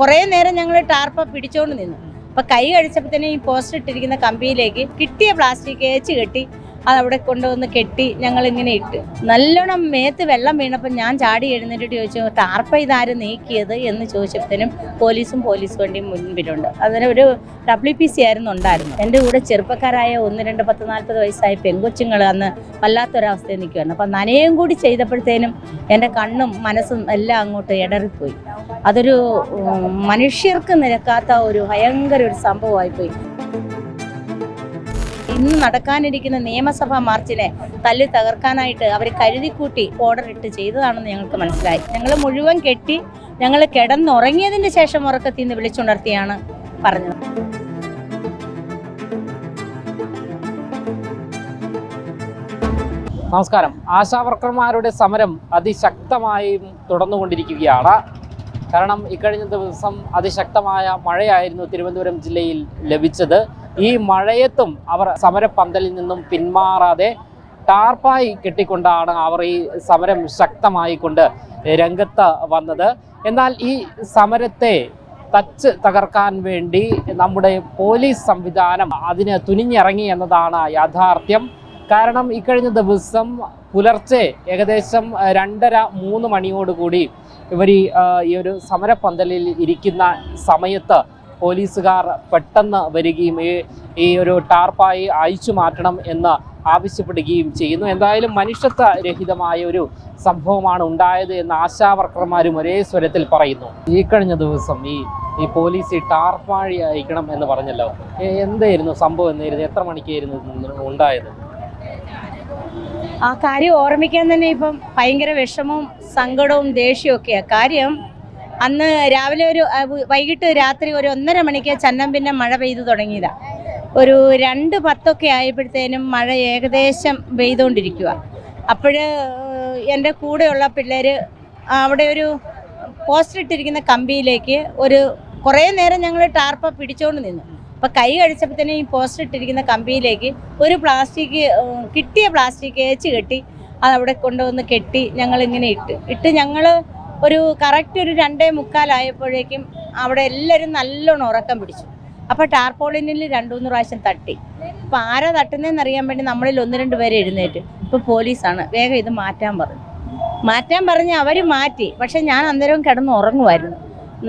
കുറേ നേരം ഞങ്ങൾ ടാർപ്പ പിടിച്ചുകൊണ്ട് നിന്നു. അപ്പൊ കൈ കഴിച്ചപ്പോഴത്തേനും ഈ പോസ്റ്റ് ഇട്ടിരിക്കുന്ന കമ്പിയിലേക്ക് കിട്ടിയ പ്ലാസ്റ്റിക് ഏച്ച് കെട്ടി അത് അവിടെ കൊണ്ടുവന്ന് കെട്ടി ഞങ്ങൾ ഇങ്ങനെ ഇട്ട്. നല്ലോണം മേത്ത് വെള്ളം വീണപ്പോൾ ഞാൻ ചാടി എഴുന്നേറ്റ് ചോദിച്ചു ടാർപ്പ ഇതാര് നീക്കിയത്? എന്ന് ചോദിച്ചപ്പോഴത്തേനും പോലീസും പോലീസ് വണ്ടിയും മുൻപിലുണ്ട്. അതിന് ഒരു ഡബ്ല്യു പി സി ആയിരുന്നു ഉണ്ടായിരുന്നു. എന്റെ കൂടെ ചെറുപ്പക്കാരായ ഒന്ന് രണ്ട് പത്ത് നാൽപ്പത് വയസ്സായ പെങ്കൊച്ചുങ്ങൾ അന്ന് വല്ലാത്തൊരവസ്ഥയിൽ നിൽക്കുമായിരുന്നു അപ്പം നനയും കൂടി ചെയ്തപ്പോഴത്തേനും എന്റെ കണ്ണും മനസ്സും എല്ലാം അങ്ങോട്ട് ഇടറിപ്പോയി അതൊരു മനുഷ്യർക്ക് നിരക്കാത്ത ഒരു ഭയങ്കര ഒരു സംഭവമായി സംഭവമായിപ്പോയി. ഇന്ന് നടക്കാനിരിക്കുന്ന നിയമസഭാ മാർച്ചിനെ തല്ലി തകർക്കാനായിട്ട് അവർ കരുതിക്കൂട്ടി ഓർഡർ ഇട്ട് ചെയ്തതാണെന്ന് ഞങ്ങൾക്ക് മനസ്സിലായി. ഞങ്ങൾ മുഴുവൻ കെട്ടി ഞങ്ങൾ കിടന്നുറങ്ങിയതിന് ശേഷം ഉറക്കത്തിൽ നിന്ന് വിളിച്ചുണർത്തിയാണ് പറഞ്ഞത്. നമസ്കാരം. ആശാവർക്കർമാരുടെ സമരം അതിശക്തമായും തുടർന്നുകൊണ്ടിരിക്കുകയാണ്. കാരണം ഇക്കഴിഞ്ഞ ദിവസം അതിശക്തമായ മഴയായിരുന്നു തിരുവനന്തപുരം ജില്ലയിൽ ലഭിച്ചത്. ഈ മഴയത്തും അവർ സമരപ്പന്തലിൽ നിന്നും പിന്മാറാതെ ടാർപ്പായി കെട്ടിക്കൊണ്ടാണ് അവർ ഈ സമരം ശക്തമായിക്കൊണ്ട് രംഗത്ത് വന്നത്. എന്നാൽ ഈ സമരത്തെ തച്ച് തകർക്കാൻ വേണ്ടി നമ്മുടെ പോലീസ് സംവിധാനം അതിന് തുനിഞ്ഞിറങ്ങി എന്നതാണ് യാഥാർത്ഥ്യം. കാരണം ഇക്കഴിഞ്ഞ ദിവസം പുലർച്ചെ ഏകദേശം രണ്ടര മൂന്ന് മണിയോടുകൂടി ഇവർ ഈ ഒരു സമരപ്പന്തലിൽ ഇരിക്കുന്ന സമയത്ത് പോലീസുകാർ പെട്ടെന്ന് വരികയും ഈ ഈ ഒരു ടാർപ്പായി അയച്ചു മാറ്റണം എന്ന് ആവശ്യപ്പെടുകയും ചെയ്യുന്നു. എന്തായാലും മനുഷ്യത്വ രഹിതമായ ഒരു സംഭവമാണ് ഉണ്ടായത് എന്ന് ആശാവർക്കർമാരും ഒരേ സ്വരത്തിൽ പറയുന്നു. ഈ കഴിഞ്ഞ ദിവസം ഈ ഈ പോലീസ് ഈ ടാർപ്പാഴി അയക്കണം എന്ന് പറഞ്ഞല്ലോ. എന്തായിരുന്നു സംഭവം എന്നായിരുന്നു എത്ര മണിക്കായിരുന്നു ഉണ്ടായത്? ആ കാര്യം ഓർമ്മിക്കാൻ തന്നെ ഇപ്പം ഭയങ്കര വിഷമവും സങ്കടവും ദേഷ്യവും ഒക്കെയാണ് കാര്യം. അന്ന് രാവിലെ ഒരു വൈകിട്ട് രാത്രി ഒരു ഒന്നര മണിക്ക് ചന്നം പിന്നെ മഴ പെയ്തു തുടങ്ങിയതാണ് ഒരു രണ്ട് പത്തൊക്കെ ആയപ്പോഴത്തേനും മഴ ഏകദേശം പെയ്തുകൊണ്ടിരിക്കുക അപ്പോൾ എന്റെ കൂടെയുള്ള പിള്ളേർ അവിടെ ഒരു പോസ്റ്റർ ഇട്ടിരിക്കുന്ന കമ്പിയിലേക്ക് ഒരു കുറേ നേരം ഞങ്ങൾ ടാർപ്പ പിടിച്ചുകൊണ്ട് നിന്നു. അപ്പം കൈ തന്നെ ഈ പോസ്റ്റർ ഇട്ടിരിക്കുന്ന കമ്പിയിലേക്ക് ഒരു പ്ലാസ്റ്റിക് കിട്ടിയ പ്ലാസ്റ്റിക് ഏച്ച് കെട്ടി അത് അവിടെ കൊണ്ടുവന്ന് കെട്ടി ഞങ്ങൾ ഇങ്ങനെ ഇട്ട്. ഇട്ട് ഞങ്ങൾ ഒരു കറക്റ്റ് ഒരു രണ്ടേ മുക്കാലായപ്പോഴേക്കും അവിടെ എല്ലാവരും നല്ലോണം ഉറക്കം പിടിച്ചു. അപ്പോൾ ടാർപോളിനിൽ രണ്ടു മൂന്ന് പ്രാവശ്യം തട്ടി. അപ്പോൾ ആരാ തട്ടുന്നതെന്ന് അറിയാൻ വേണ്ടി നമ്മളിൽ ഒന്ന് രണ്ട് പേര് എഴുന്നേറ്റ്. ഇപ്പോൾ പോലീസാണ്. വേഗം ഇത് മാറ്റാൻ പറഞ്ഞു. മാറ്റാൻ പറഞ്ഞ് അവർ മാറ്റി. പക്ഷെ ഞാൻ അന്നേരവും കിടന്ന് ഉറങ്ങുമായിരുന്നു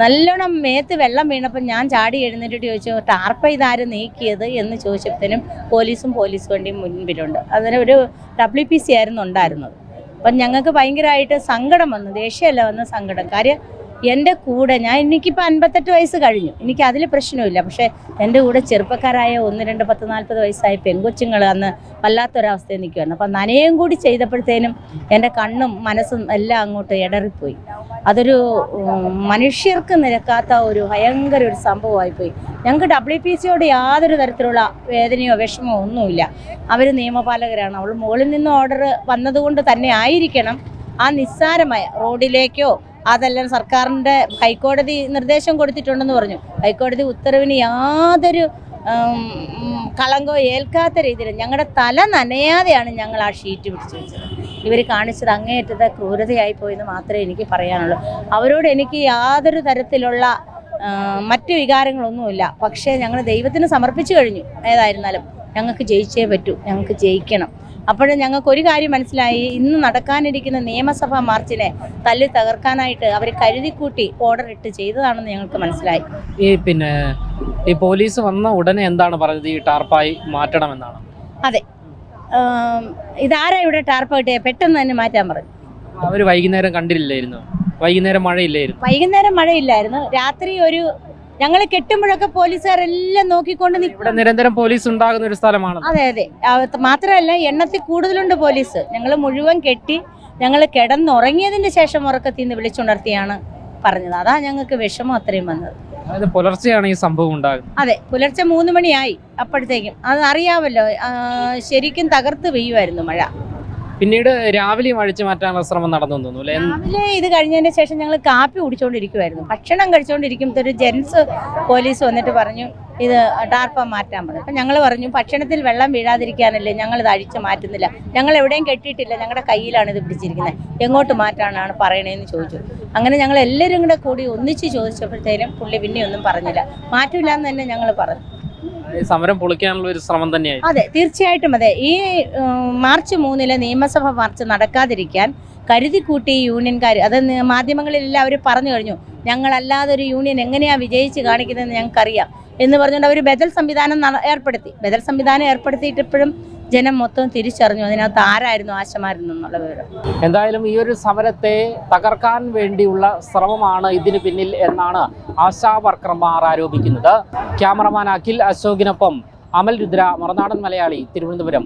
നല്ലോണം മേത്ത് വെള്ളം വീണപ്പോൾ ഞാൻ ചാടി എഴുന്നേറ്റിട്ട് ചോദിച്ചു ടാർപ്പ ഇതാര് നീക്കിയത്? എന്ന് ചോദിച്ചപ്പോഴത്തേനും പോലീസും പോലീസ് വണ്ടിയും മുൻപിലുണ്ട്. അതിന് ഒരു ഡബ്ല്യു പി സി ആയിരുന്നു ഉണ്ടായിരുന്നത്. അപ്പം ഞങ്ങൾക്ക് ഭയങ്കരമായിട്ട് സങ്കടം വന്നു. ദേഷ്യമല്ല വന്ന സങ്കടം. കാര്യം എന്റെ കൂടെ ഞാൻ എനിക്കിപ്പോൾ അൻപത്തെട്ട് വയസ്സ് കഴിഞ്ഞു. എനിക്ക് അതിൽ പ്രശ്നമില്ല. പക്ഷേ എന്റെ കൂടെ ചെറുപ്പക്കാരായ ഒന്ന് രണ്ട് പത്ത് നാൽപ്പത് വയസ്സായ പെങ്കൊച്ചുങ്ങൾ അന്ന് വല്ലാത്തൊരവസ്ഥയിൽ നിൽക്കുമായിരുന്നു അപ്പം നനയും കൂടി ചെയ്തപ്പോഴത്തേനും എന്റെ കണ്ണും മനസ്സും എല്ലാം അങ്ങോട്ട് ഇടറിപ്പോയി അതൊരു മനുഷ്യർക്ക് നിരക്കാത്ത ഒരു ഭയങ്കര ഒരു സംഭവമായിപ്പോയി. ഞങ്ങൾക്ക് ഡബ്ല്യു പി സിയോട് യാതൊരു തരത്തിലുള്ള വേദനയോ വിഷമോ ഒന്നുമില്ല. അവർ നിയമപാലകരാണ്. അവൾ മുകളിൽ നിന്ന് ഓർഡർ വന്നതുകൊണ്ട് തന്നെ ആയിരിക്കണം ആ നിസ്സാരമായ റോഡിലേക്കോ അതെല്ലാം സർക്കാരിന്റെ ഹൈക്കോടതി നിർദ്ദേശം കൊടുത്തിട്ടുണ്ടെന്ന് പറഞ്ഞു. ഹൈക്കോടതി ഉത്തരവിന് യാതൊരു കളങ്കോ ഏൽക്കാത്ത രീതിയിൽ ഞങ്ങളുടെ തല നനയാതെയാണ് ഞങ്ങൾ ആ ഷീറ്റ് പിടിച്ചു വെച്ചത്. ഇവർ കാണിച്ചത് അങ്ങേയറ്റത്തെ ക്രൂരതയായി പോയെന്ന് മാത്രമേ എനിക്ക് പറയാനുള്ളൂ. അവരോട് എനിക്ക് യാതൊരു തരത്തിലുള്ള മറ്റ് വികാരങ്ങളൊന്നുമില്ല. പക്ഷേ ഞങ്ങൾ ദൈവത്തിന് സമർപ്പിച്ചു കഴിഞ്ഞു. ഏതായിരുന്നാലും ഞങ്ങൾക്ക് ജയിച്ചേ പറ്റൂ. ഞങ്ങൾക്ക് ജയിക്കണം. അപ്പോൾ ഞങ്ങൾക്ക് ഒരു കാര്യം മനസ്സിലായി. ഇന്ന് നടക്കാനിരിക്കുന്ന നിയമസഭാ മാർച്ചിനെ തല്ലി തകർക്കാനായിട്ട് അവർ കരുതിക്കൂട്ടി ഓർഡർ ഇട്ട് ചെയ്തതാണെന്ന് ഞങ്ങൾക്ക് മനസ്സിലായി. ഈ പിന്നെ ഈ പോലീസ് വന്ന ഉടനെ എന്താണ് പറഞ്ഞത്? ഈ ടാർപ്പായി മാറ്റണമെന്നാണ്? അതെ. ഇതാരാ ഇവിടെ ടാർപ്പ് കിട്ടിയ? പെട്ടെന്ന് തന്നെ മാറ്റാൻ പറഞ്ഞു. അവർ വൈകുന്നേരം കണ്ടില്ലായിരുന്നു. വൈകുന്നേരം മഴയില്ലായിരുന്നു. വൈകുന്നേരം മഴയില്ലായിരുന്നു. രാത്രി ഒരു ഞങ്ങൾ കെട്ടുമ്പോഴൊക്കെ പോലീസുകാരെല്ലാം നോക്കിക്കൊണ്ട് ഇവിടെ നിരന്തരം പോലീസ് ഉണ്ടാകുന്ന ഒരു സ്ഥലമാണ് അതെ അതെ. മാത്രമല്ല എണ്ണത്തിൽ കൂടുതലുണ്ട് പോലീസ്. ഞങ്ങൾ മുഴുവൻ കെട്ടി ഞങ്ങൾ കിടന്നുറങ്ങിയതിന് ശേഷം ഉറക്കത്തിൽ നിന്ന് വിളിച്ചുണർത്തിയാണ് പറഞ്ഞത്. അതാ ഞങ്ങൾക്ക് വിഷമം അത്രയും വന്നത്. അതായത് പുലർച്ചെയാണ് ഈ സംഭവം ഉണ്ടാകുന്നത്. അതെ പുലർച്ചെ മൂന്ന് മണിയായി അപ്പോഴത്തേക്കും. അത് അറിയാമല്ലോ ശരിക്കും തകർത്ത് പെയ്യുമായിരുന്നു മഴ. പിന്നീട് രാവിലെ അഴിച്ചു മാറ്റാനുള്ള ശ്രമം നടന്നു തോന്നുന്നു അല്ലേ? രാവിലെ ഇത് കഴിഞ്ഞതിന് ശേഷം ഞങ്ങൾ കാപ്പി കുടിച്ചുകൊണ്ടിരിക്കുമായിരുന്നു ഭക്ഷണം കഴിച്ചുകൊണ്ടിരിക്കുമ്പോൾ ഒരു ജെൻസ് പോലീസ് വന്നിട്ട് പറഞ്ഞു ഇത് ടാർപ്പ മാറ്റാൻ പറഞ്ഞു. അപ്പം ഞങ്ങൾ പറഞ്ഞു ഭക്ഷണത്തിൽ വെള്ളം വീഴാതിരിക്കാനല്ലേ ഞങ്ങൾ ഇത് അഴിച്ച് മാറ്റുന്നില്ല. ഞങ്ങൾ എവിടെയും കെട്ടിയിട്ടില്ല. ഞങ്ങളുടെ കയ്യിലാണ് ഇത് പിടിച്ചിരിക്കുന്നത് എങ്ങോട്ട് മാറ്റാനാണ് പറയണേന്ന് ചോദിച്ചു. അങ്ങനെ ഞങ്ങൾ എല്ലാവരും കൂടെ കൂടി ഒന്നിച്ച് ചോദിച്ചപ്പോഴത്തേനും പുള്ളി പിന്നെ ഒന്നും പറഞ്ഞില്ല. മാറ്റില്ല എന്ന് തന്നെ ഞങ്ങൾ പറഞ്ഞു. സമരം പൊളിക്കാനുള്ള ഒരു ശ്രമം തന്നെയാണ് അതെ തീർച്ചയായിട്ടും അതെ. ഈ മാർച്ച് മൂന്നിലെ നിയമസഭ മാർച്ച് നടക്കാതിരിക്കാൻ കരുതിക്കൂട്ടി യൂണിയൻകാർ അത് മാധ്യമങ്ങളിലെല്ലാം അവർ പറഞ്ഞു കഴിഞ്ഞു ഞങ്ങളല്ലാതെ ഒരു യൂണിയൻ എങ്ങനെയാണ് വിജയിച്ച് കാണിക്കുന്നതെന്ന് ഞങ്ങൾക്കറിയാം എന്ന് പറഞ്ഞുകൊണ്ട് അവർ ബദൽ സംവിധാനം ഏർപ്പെടുത്തി. ബദൽ സംവിധാനം ഏർപ്പെടുത്തിയിട്ട് ഇപ്പോഴും ജനം മൊത്തം തിരിച്ചറിഞ്ഞു. അതിനകത്ത് ആരായിരുന്നു ആശമാരെന്നുള്ള വിവരം? എന്തായാലും ഈ ഒരു സമരത്തെ തകർക്കാൻ വേണ്ടിയുള്ള ശ്രമമാണ് ഇതിന് പിന്നിൽ എന്നാണ് ആശാ വർക്കർമാർ ആരോപിക്കുന്നത്. ക്യാമറമാൻ അഖിൽ അശോകിനൊപ്പം അമൽ രുദ്ര മറുനാടൻ മലയാളി തിരുവനന്തപുരം.